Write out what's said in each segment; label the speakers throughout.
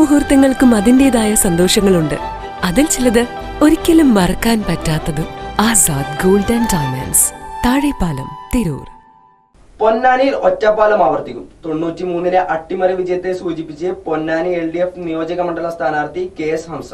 Speaker 1: മുഹൂർത്തങ്ങൾക്കും അതിന്റെതായ സന്തോഷങ്ങളുണ്ട്. അതിൽ ചിലത് ഒരിക്കലും മറക്കാൻ പറ്റാത്തതും Azad golden and diamonds Thazhepalam Tirur.
Speaker 2: പൊന്നാനിയിൽ ഒറ്റപ്പാലം ആവർത്തിക്കും. തൊണ്ണൂറ്റി മൂന്നിലെ അട്ടിമറി വിജയത്തെ സൂചിപ്പിച്ച് പൊന്നാനി എൽ ഡി എഫ് നിയോജക മണ്ഡല സ്ഥാനാർത്ഥി കെ എസ് ഹംസ.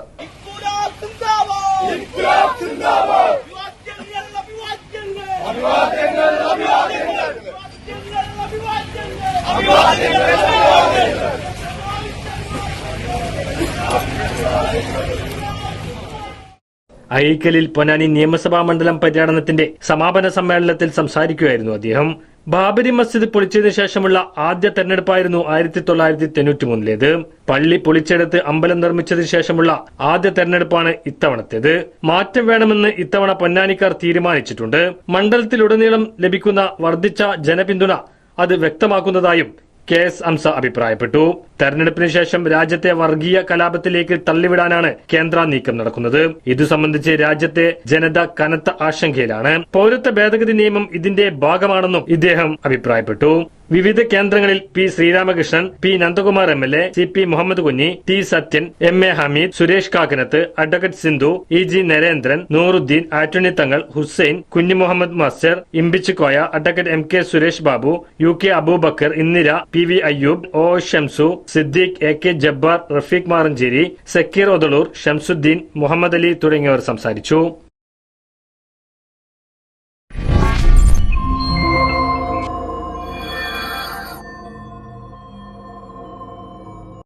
Speaker 3: അഴീക്കലിൽ പൊന്നാനി നിയമസഭാ മണ്ഡലം പര്യടനത്തിന്റെ സമാപന സമ്മേളനത്തിൽ സംസാരിക്കുകയായിരുന്നു അദ്ദേഹം. ബാബരി മസ്ജിദ് പൊളിച്ചതിനു ശേഷമുള്ള ആദ്യ തെരഞ്ഞെടുപ്പായിരുന്നു ആയിരത്തി തൊള്ളായിരത്തി തൊണ്ണൂറ്റി മൂന്നിലേത് പള്ളി പൊളിച്ചെടുത്ത് അമ്പലം നിർമ്മിച്ചതിനു ശേഷമുള്ള ആദ്യ തെരഞ്ഞെടുപ്പാണ് ഇത്തവണത്തേത്. മാറ്റം വേണമെന്ന് ഇത്തവണ പൊന്നാനിക്കാർ തീരുമാനിച്ചിട്ടുണ്ട്. മണ്ഡലത്തിലുടനീളം ലഭിക്കുന്ന വർദ്ധിച്ച ജനപിന്തുണ അത് വ്യക്തമാക്കുന്നതായും കെ എസ് ഹംസ അഭിപ്രായപ്പെട്ടു. തെരഞ്ഞെടുപ്പിന് ശേഷം രാജ്യത്തെ വർഗീയ കലാപത്തിലേക്ക് തള്ളിവിടാനാണ് കേന്ദ്ര നീക്കം നടക്കുന്നത്. ഇതു സംബന്ധിച്ച് രാജ്യത്തെ ജനത കനത്ത ആശങ്കയിലാണ്. പൌരത്വ ഭേദഗതി നിയമം ഇതിന്റെ ഭാഗമാണെന്നും ഇദ്ദേഹം അഭിപ്രായപ്പെട്ടു. വിവിധ കേന്ദ്രങ്ങളിൽ P Sreeramakrishnan P Nandakumar M L A C P Muhammad Kunhi T Sathyan M A Hameed Suresh Kakkanath advocate Sindhu E G Narendran Nooruddeen Attani Thangal Hussain Kunhu Muhammad master Imbichikoya advocate M K Suresh Babu U K Aboobacker Indira P V Ayyub O Shamsu Siddique A K Jabbar Rafeeq Maranchery Sakkeer Othalur Shamsudheen Muhammad Ali തുടങ്ങിയവർ സംസാരിച്ചു.